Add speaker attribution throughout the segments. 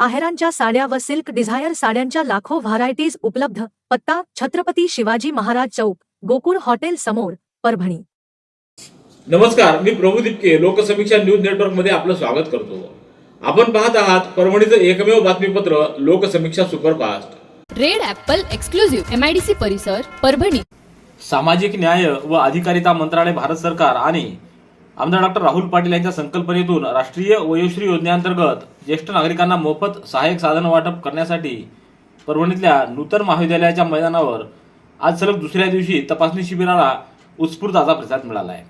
Speaker 1: आहेरांच्या साड्या व silk Dzire साड्यांच्या लाखो व्हरायटीज उपलब्ध. पत्ता छत्रपती शिवाजी महाराज चौक गोकुळ हॉटेल समोर परभणी.
Speaker 2: नमस्कार मी प्रभू दिपके लोकसमीक्षा न्यूज नेटवर्कमध्ये आपलं स्वागत करतो. आपण पाहत आहात परभणीचं एकमेव बातमीपत्र Loksamiksha superfast.
Speaker 3: Red apple exclusive MIDC परिसर परभणी.
Speaker 2: सामाजिक न्याय व अधिकारिता मंत्रालय भारत सरकार आणि आमदार डॉक्टर राहुल पाटील यांच्या संकल्पनेतून राष्ट्रीय वयोश्री योजनेअंतर्गत ज्येष्ठ नागरिकांना मोफत सहाय्यक साधन वाटप करण्यासाठी परभणीतल्या नूतन महाविद्यालयाच्या मैदानावर आज सलग दुसऱ्या दिवशी तपासणी शिबिराला उत्स्फूर्त असा प्रतिसाद मिळाला आहे.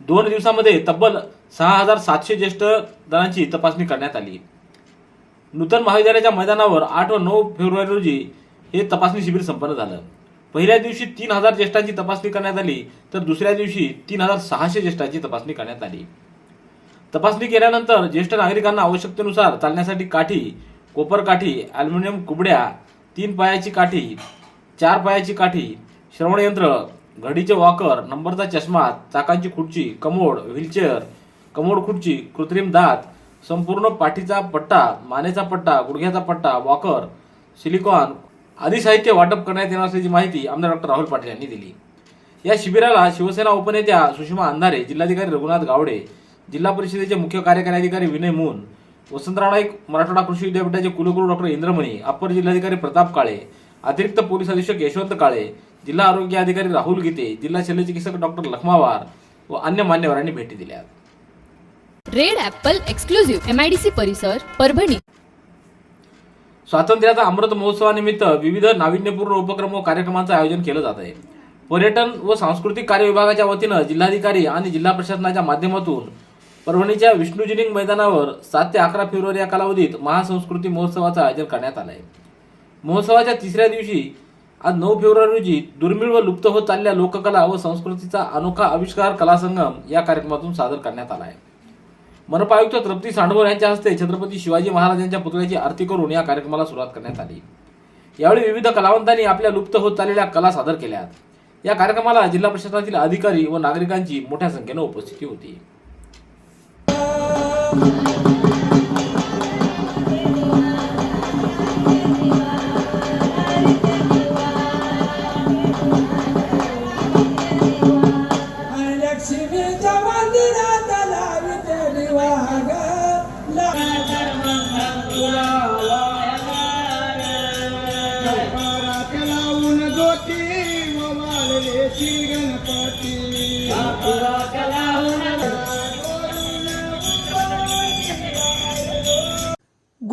Speaker 2: दोन दिवसामध्ये तब्बल सहा हजार सातशे ज्येष्ठ जणांची तपासणी करण्यात आली. नूतन महाविद्यालयाच्या मैदानावर आठ व नऊ फेब्रुवारी रोजी हे तपासणी शिबिर संपन्न झालं. पहिल्या दिवशी तीन हजार ज्येष्ठांची तपासणी करण्यात आली तर दुसऱ्या दिवशी तीन हजार सहाशे ज्येष्ठांची तपासणी करण्यात आली. तपासणी केल्यानंतर ज्येष्ठ नागरिकांना आवश्यकतेनुसार चालण्यासाठी काठी कोपर काठी ॲल्युमिनियम कुबड्या तीन पायाची काठी चार पायाची काठी श्रवणयंत्र घडीचे वॉकर नंबरचा चष्मा चाकांची खुर्ची कमोड व्हीलचेअर कमोड खुर्ची कृत्रिम दात संपूर्ण पाठीचा पट्टा मानेचा पट्टा गुडघ्याचा पट्टा वॉकर सिलिकॉन आदी साहित्य वाटप करण्यात येणार असल्याची माहिती आमदार डॉक्टर राहुल पाटील यांनी दिली. या शिबिराला शिवसेना उपनेत्या सुषमा अंधारे जिल्हाधिकारी रघुनाथ गावडे जिल्हा परिषदेचे मुख्य कार्यकारी अधिकारी विनय मून वसंतराव नाईक मराठवाडा कृषी विद्यापीठाचे कुलगुरू डॉक्टर इंद्रमणी अप्पर जिल्हाधिकारी प्रताप काळे अतिरिक्त पोलीस अधीक्षक यशवंत काळे जिल्हा आरोग्य अधिकारी राहुल गीते जिल्हा शल्यचिकित्सक डॉक्टर लखमावार व अन्य मान्यवरांनी भेटी दिल्या
Speaker 3: रेड ॲपल एक्सक्लुझिव्ह एमआयडीसी परिसर परभणी.
Speaker 2: स्वातंत्र्याचा अमृत महोत्सवानिमित्त विविध नाविन्यपूर्ण उपक्रम व कार्यक्रमांचं आयोजन केलं जात आहे. पर्यटन व सांस्कृतिक कार्य विभागाच्या वतीनं जिल्हाधिकारी आणि जिल्हा प्रशासनाच्या माध्यमातून परभणीच्या विष्णुजिनिंग मैदानावर सात ते अकरा फेब्रुवारी या कालावधीत महासंस्कृती महोत्सवाचं आयोजन करण्यात आलं आहे महोत्सवाच्या तिसऱ्या दिवशी आज नऊ फेब्रुवारी रोजी दुर्मिळ व लुप्त होत चालल्या लोककला व संस्कृतीचा अनोखा आविष्कार कलासंगम या कार्यक्रमातून सादर करण्यात आला आहे. मनपा आयुक्त तृप्ती सांडवोर यांच्या हस्ते छत्रपती शिवाजी महाराज यांच्या पुतळ्याची आरती करून या कार्यक्रमाला सुरुवात करण्यात आली. यावेळी विविध कलावंतांनी आपल्या लुप्त होत चाललेल्या कला सादर केल्यात. या कार्यक्रमाला जिल्हा प्रशासनातील अधिकारी व नागरिकांची मोठ्या संख्येनं उपस्थिती होती.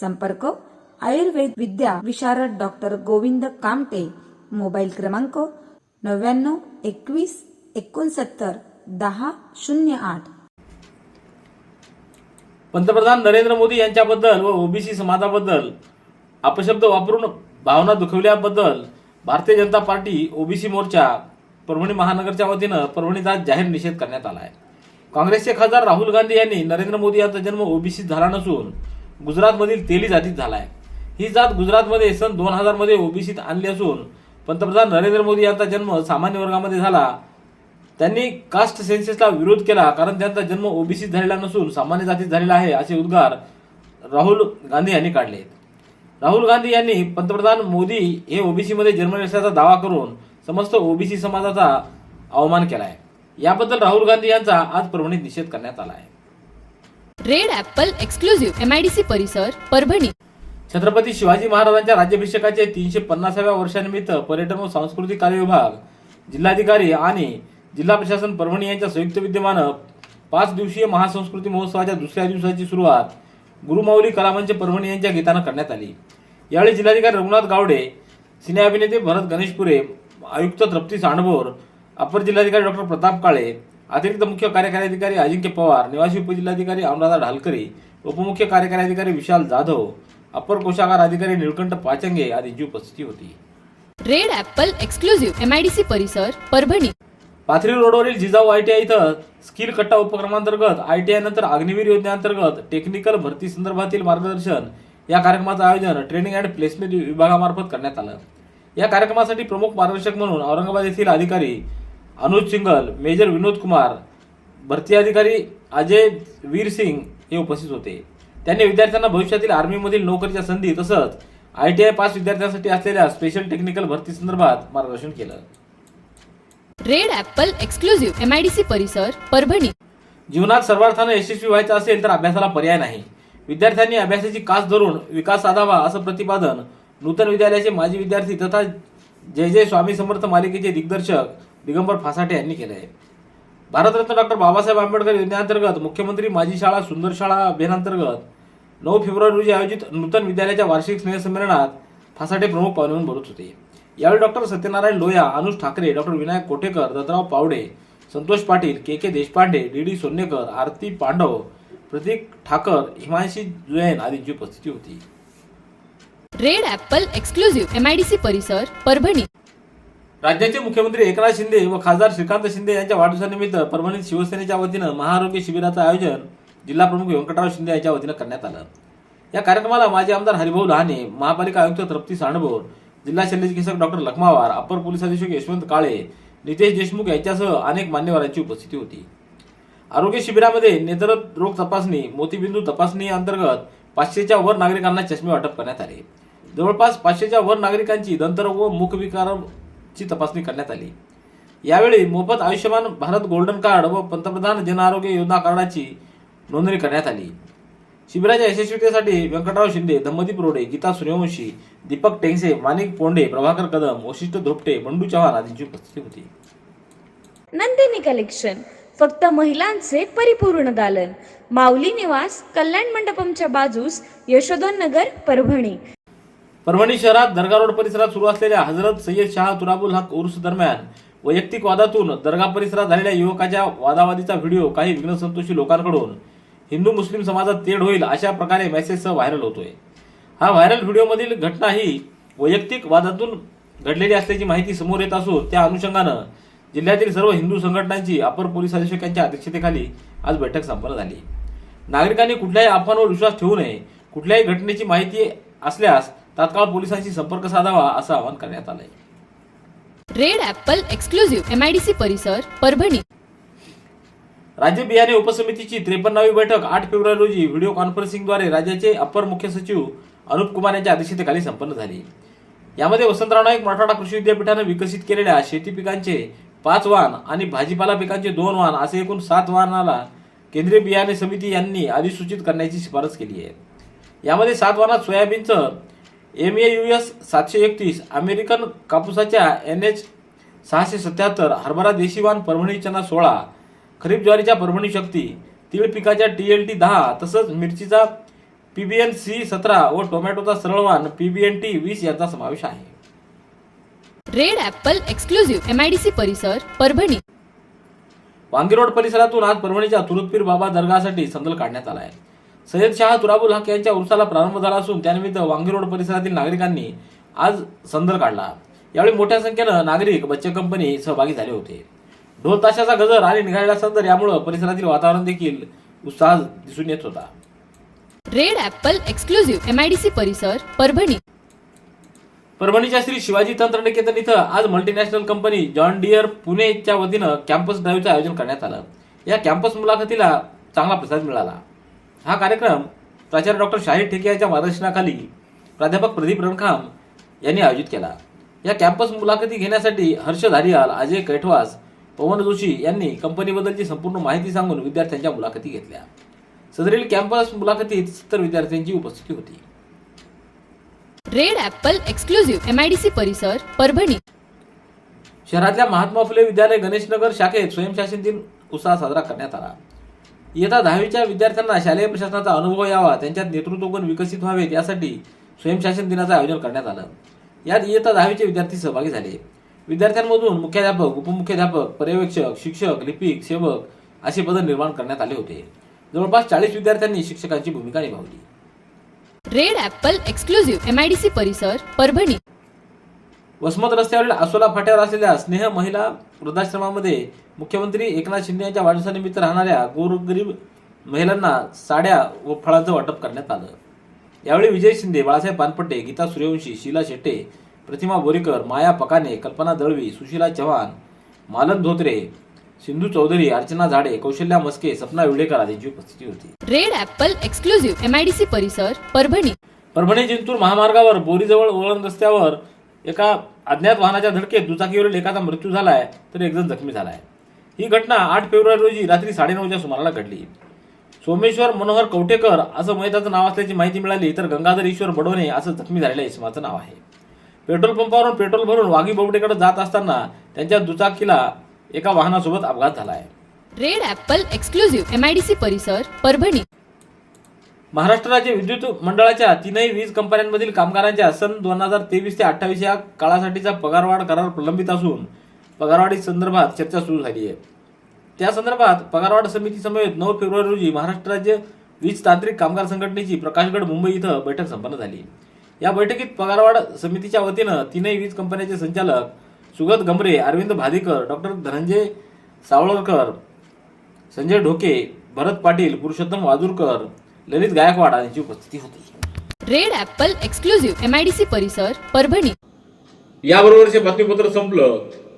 Speaker 4: संपर्क आयुर्वेद विद्या विशारद डॉक्टर गोविंद कामटे मोबाईल क्रमांक नव्याण्णव एकवीस एकोणसत्तर दहा शून्य आठ.
Speaker 2: पंतप्रधान नरेंद्र मोदी यांच्याबद्दल व ओबीसी समाजाबद्दल अपशब्द वापरून भावना दुखवल्याबद्दल भारतीय जनता पार्टी ओबीसी मोर्चा परभणी महानगरच्या वतीनं परभणीत आज जाहीर निषेध करण्यात आला आहे काँग्रेसचे खासदार राहुल गांधी यांनी नरेंद्र मोदी यांचा जन्म ओबीसी झाला नसून गुजरातमधील तेली जातीत झाला आहे ही जात गुजरातमध्ये सन दोन हजारमध्ये ओबीसीत आणली असून पंतप्रधान नरेंद्र मोदी यांचा जन्म सामान्य वर्गामध्ये झाला. त्यांनी कास्ट सेन्सेसला विरोध केला कारण त्यांचा जन्म ओबीसीत झालेला नसून सामान्य जातीत झालेला आहे असे उद्गार राहुल गांधी यांनी काढले. राहुल गांधी यांनी पंतप्रधान मोदी हे ओबीसीमध्ये जन्मले असल्याचा दावा करून समस्त ओबीसी समाजाचा अवमान केला आहे याबद्दल राहुल गांधी यांचा आज परभणीत निषेध करण्यात आला आहे.
Speaker 3: रेड ॲपल एक्सक्लुझिव्ह एमआयडीसी परिसर परभणी.
Speaker 2: छत्रपती शिवाजी महाराजांच्या राज्याभिषेकाचे तीनशे पन्नासाव्या वर्षानिमित्त पर्यटन व सांस्कृतिक कार्य विभाग जिल्हाधिकारी आणि जिल्हा प्रशासन परभणी यांच्या संयुक्त विद्यमानं पाच दिवसीय महासंस्कृती महोत्सवाच्या दुसऱ्या दिवसाची सुरुवात गुरुमाऊली कलामंच परभणी यांच्या गीतानं करण्यात आली. यावेळी जिल्हाधिकारी रघुनाथ गावडे सिने अभिनेते भरत गणेशपुरे आयुक्त तृप्ती सांडभोर अपर जिल्हाधिकारी डॉक्टर प्रताप काळे अतिरिक्त मुख्य कार्यकारी अधिकारी अजिंक्य पवार निवासी उपजिल्हाधिकारी अनुराधा ढालकरी उपमुख्य कार्यकारी अधिकारी विशाल जाधव अपर कोशागार अधिकारी निळकंठ पाचंगे आदींची उपस्थिती होती.
Speaker 3: रेड ॲपल एक्सक्लुझिव्ह एमआयडीसी परिसर परभणी.
Speaker 2: पाथरी रोडवरील जिजाऊ आयटीआय इथं स्किल कट्टा उपक्रमांतर्गत आयटीआय नंतर अग्निवीर योजनेअंतर्गत टेक्निकल भरती संदर्भातील मार्गदर्शन या कार्यक्रमाचं आयोजन ट्रेनिंग अँड प्लेसमेंट विभागामार्फत करण्यात आलं. या कार्यक्रमासाठी प्रमुख मार्गदर्शक म्हणून औरंगाबाद येथील अधिकारी अनुज सिंगल मेजर विनोद कुमार भरती अधिकारी अजय वीर सिंग हे उपस्थित होते. त्यांनी विद्यार्थ्यांना भविष्यातील आर्मीमधील नोकरीच्या संधी तसंच आयटीआय पास विद्यार्थ्यांसाठी असलेल्या स्पेशल टेक्निकल भरती संदर्भात मार्गदर्शन केलं.
Speaker 3: रेड ॲपल एक्सक्लुझिव्ह एमआयडीसी परिसर परभणी.
Speaker 2: जीवनात सर्वार्थानं यशस्वी व्हायचं असेल तर अभ्यासाला पर्याय नाही. विद्यार्थ्यांनी अभ्यासाची कास धरून विकास साधावा असं प्रतिपादन नूतन विद्यालयाचे माजी विद्यार्थी तथा जय जय स्वामी समर्थ मालिकेचे दिग्दर्शक दिगंबर फासाटे यांनी केलं आहे. भारतरत्न डॉक्टर बाबासाहेब आंबेडकर योजनेअंतर्गत मुख्यमंत्री माझी शाळा सुंदर शाळा अभियानांतर्गत नऊ फेब्रुवारी रोजी आयोजित नूतन विद्यालयाच्या वार्षिक स्नेहसंमेलनात फासाटे प्रमुख पाहुणे म्हणून बोलत होते. यावेळी doctor Satyanarayan Loya Anuj Thackeray doctor Vinayak Kotekar Dattarao Pawade Santosh Patil K K Deshpande D D Sonnekar Aarti Pandav Pratik Thakar Himanshi Juen आदींची उपस्थिती होती.
Speaker 3: रेड ॲपल एक्सक्लुझिव्ह एमआयडीसी परिसर परभणी.
Speaker 2: राज्याचे मुख्यमंत्री एकनाथ शिंदे व खासदार श्रीकांत शिंदे यांच्या वाढदिवसानिमित्त परभणीत शिवसेनेच्या वतीनं महाआरोग्य शिबिराचं आयोजन जिल्हा प्रमुख व्यंकटराव शिंदे यांच्या वतीनं करण्यात आलं. या कार्यक्रमाला माजी आमदार हरिभाऊ लहाने महापालिका आयुक्त तृप्ती सांडभोर जिल्हा शल्यचिकित्सक डॉक्टर लखमावार अपर पोलीस अधीक्षक यशवंत काळे नितेश देशमुख यांच्यासह अनेक मान्यवरांची उपस्थिती होती. आरोग्य शिबिरामध्ये नेत्र रोग तपासणी मोतीबिंदू तपासणी अंतर्गत पाचशेच्या वर नागरिकांना चष्मे वाटप करण्यात आले. जवळपास पाचशेच्या वर नागरिकांची दंतरोग व मुखविकार ची तपासणी करण्यात आली. यावेळी मोफत आयुष्यमान भारत गोल्डन कार्ड व पंतप्रधान जन आरोग्य योजना कार्डाची नोंदणी करण्यात आली. शिबिराच्या यशस्वीतेसाठी व्यंकटराव शिंदे धम्मदीप रोडे गीता सूर्यवंशी दीपक टेंगसे माणिक पोंडे प्रभाकर कदम वशिष्ठ धोपटे बंडू चव्हाण आदींची उपस्थिती होती.
Speaker 5: नंदिनी कलेक्शन फक्त महिलांचे परिपूर्ण दालन. माऊली निवास कल्याण मंडपमच्या बाजूस यशोधन नगर परभणी.
Speaker 2: परभणी शहरात दर्गा रोड परिसरात सुरू असलेल्या हजरत सय्यद शाह तुराबुल हक उर्स दरम्यान वैयक्तिक वादातून दर्गा परिसरात झालेल्या युवकाच्या वादावादीचा व्हिडिओ काही विघ्नसंतोषी लोकांकडून हिंदू मुस्लिम समाजात तेढ होईल अशा प्रकारे मेसेजसह व्हायरल होतोय. हा व्हायरल व्हिडिओमधील घटना ही वैयक्तिक वादातून घडलेली असल्याची माहिती समोर येत असून त्या अनुषंगानं जिल्ह्यातील सर्व हिंदू संघटनांची अपर पोलीस अधीक्षकांच्या अध्यक्षतेखाली आज बैठक संपन्न झाली. नागरिकांनी कुठल्याही अफवांवर विश्वास ठेवू नये. कुठल्याही घटनेची माहिती असल्यास तात्काळ पोलिसांशी संपर्क साधावा असं आवाहन करण्यात आलंय.
Speaker 3: रेड ॲपल एक्सक्लुझिव्ह एमआयडीसी परिसर परभणी.
Speaker 2: राज्य बियाणे उपसमितीची त्रेपन्नावी बैठक आठ फेब्रुवारी रोजी व्हिडिओ कॉन्फरन्सिंगद्वारे राज्याचे अपर मुख्य सचिव अनुप कुमार यांच्या अध्यक्षतेखाली संपन्न झाली. यामध्ये वसंतराव नाईक मराठवाडा कृषी विद्यापीठानं विकसित केलेल्या शेती पिकांचे पाच वाहन आणि भाजीपाला पिकांचे दोन वाहन असे एकूण सात वाहनाला केंद्रीय बियाणे समिती यांनी अधिसूचित करण्याची शिफारस केली आहे. यामध्ये सात वाहनात सोयाबीनचं एम ए यू एस सातशे एकतीस अमेरिकन कापूसाच्या एन एच सहाशे सत्याहत्तर हरभरा देशीवान परभणी चना सोळा खरीप ज्वारीच्या परभणी शक्ती तीळ पिकाच्या टी एल टी दहा तसंच मिरचीचा पी बी एन सी सतरा व टोमॅटोचा सरळवान पी बी एन टी वीस यांचा समावेश आहे.
Speaker 3: रेड ॲपल एक्सक्लुझिव्ह एमआयडीसी परिसर परभणी.
Speaker 2: वांगी रोड परिसरातून आज परभणीच्या तुरुतपीर बाबा दर्गासाठी संदल काढण्यात आला आहे. सय्यद शाह तुराबुल हक यांच्या उर्साला प्रारंभ झाला असून त्यानिमित्त वांगी रोड परिसरातील नागरिकांनी आज संदल काढला. यावेळी मोठ्या संख्येनं नागरिक बच्चे कंपनी सहभागी झाले होते. ढोल ताशाचा गजर आणि निघालेला संदर यामुळं परिसरातील वातावरण देखील उत्साह दिसून येत होता.
Speaker 3: रेड ॲपल एक्सक्लुझिव्ह एमआयडीसी परिसर परभणी.
Speaker 2: परभणीच्या श्री शिवाजी तंत्रनिकेतन इथं आज मल्टीनॅशनल कंपनी जॉन डिअर पुणेच्या वतीनं कॅम्पस ड्राईव्हचं आयोजन करण्यात आलं. या कॅम्पस मुलाखतीला चांगला प्रतिसाद मिळाला. हा कार्यक्रम प्राचार्य डॉक्टर शाहीर ठेके यांच्या मार्गदर्शनाखाली प्राध्यापक प्रदीप रणखाम यांनी आयोजित केला. या कॅम्पस मुलाखती घेण्यासाठी हर्ष धारियाल अजय कैठवास पवन जोशी यांनी कंपनीबद्दलची संपूर्ण माहिती सांगून विद्यार्थ्यांच्या मुलाखती घेतल्या. सदरील कॅम्पस मुलाखतीत सत्तर विद्यार्थ्यांची उपस्थिती होती.
Speaker 3: रेड ॲपल एक्सक्लुझिव्ह एमआयडीसी परिसर परभणी.
Speaker 2: शहरातल्या महात्मा फुले विद्यालय गणेशनगर शाखेत स्वयंशासन दिन उत्साह साजरा करण्यात आला. इयत्ता दहावीच्या विद्यार्थ्यांना शालेय प्रशासनाचा अनुभव यावा त्यांच्यात नेतृत्वगुण विकसित व्हावेत यासाठी स्वयंशासन दिनाचं आयोजन करण्यात आलं. यात इयत्ता दहावीचे विद्यार्थी सहभागी झाले. विद्यार्थ्यांमधून मुख्याध्यापक उपमुख्याध्यापक पर्यवेक्षक शिक्षक लिपिक सेवक असे पद निर्माण करण्यात आले होते. जवळपास चाळीस विद्यार्थ्यांनी शिक्षकांची भूमिका निभावली.
Speaker 3: Red apple exclusive M I D C परिसर परभणी.
Speaker 2: वसमत रस्त्यावरील आसोला फाट्यावर असलेल्या स्नेह महिला वृद्धाश्रमामध्ये मुख्यमंत्री एकनाथ शिंदे यांच्या वाढदिवसानिमित्त राहणाऱ्या गोरगरीब महिलांना साड्या व फळांचं वाटप करण्यात आलं. यावेळी विजय शिंदे बाळासाहेब पानपट्टे गीता सूर्यवंशी शीला शेट्टे प्रतिमा बोरीकर माया पकाने कल्पना दळवी सुशीला चव्हाण मालन धोत्रे सिंधू चौधरी अर्चना झाडे कौशल्या मस्के सपना विडेकर आदींची उपस्थिती होती.
Speaker 3: Red apple exclusive M I D C परिसर परभणी.
Speaker 2: परभणी जिंतूर महामार्गावर बोरीजवळ वळण रस्त्यावर एका अज्ञात वाहनाच्या धडकेत दुचाकीवरील एकाचा मृत्यू झालाय तर एक जण जखमी झालाय. ही घटना आठ फेब्रुवारी रोजी रात्री साडेनऊच्या सुमाराला घडली. सोमेश्वर मनोहर कवठेकर असं मयताचं नाव असल्याची माहिती मिळाली तर गंगाधर ईश्वर बडोने असं जखमी झालेल्या इसमाचं नाव आहे. पेट्रोल पंपावरून पेट्रोल भरून वाघी बोबडेकडे जात असताना त्यांच्या दुचाकीला एका वाहनासोबत अपघात झाला आहे
Speaker 3: red apple exclusive M I D C परिसर परभणी.
Speaker 2: महाराष्ट्र राज्य विद्युत मंडळाच्या तीनही वीज कंपन्यांमधील कामगारांच्या सन दोन हजार तेवीस ते अठ्ठावीस या काळासाठीचा पगारवाढ करार प्रलंबित असून पगारवाढी संदर्भात चर्चा सुरू झाली आहे. त्या संदर्भात पगारवाढ समिती समवेत नऊ फेब्रुवारी रोजी महाराष्ट्र राज्य वीज तांत्रिक कामगार संघटनेची प्रकाशगड मुंबई इथं बैठक संपन्न झाली. या बैठकीत पगारवाढ समितीच्या वतीनं तीनही वीज कंपन्याचे संचालक सुगत गमरे अरविंद भादीकर डॉक्टर धनंजय सावळकर संजय ढोके भरत पाटील पुरुषोत्तम वाजूरकर ललित गायकवाड यांची उपस्थिती होती.
Speaker 3: Red apple exclusive M I D C परिसर परभणी.
Speaker 2: याबरोबरचे बातमीपत्र संपलं.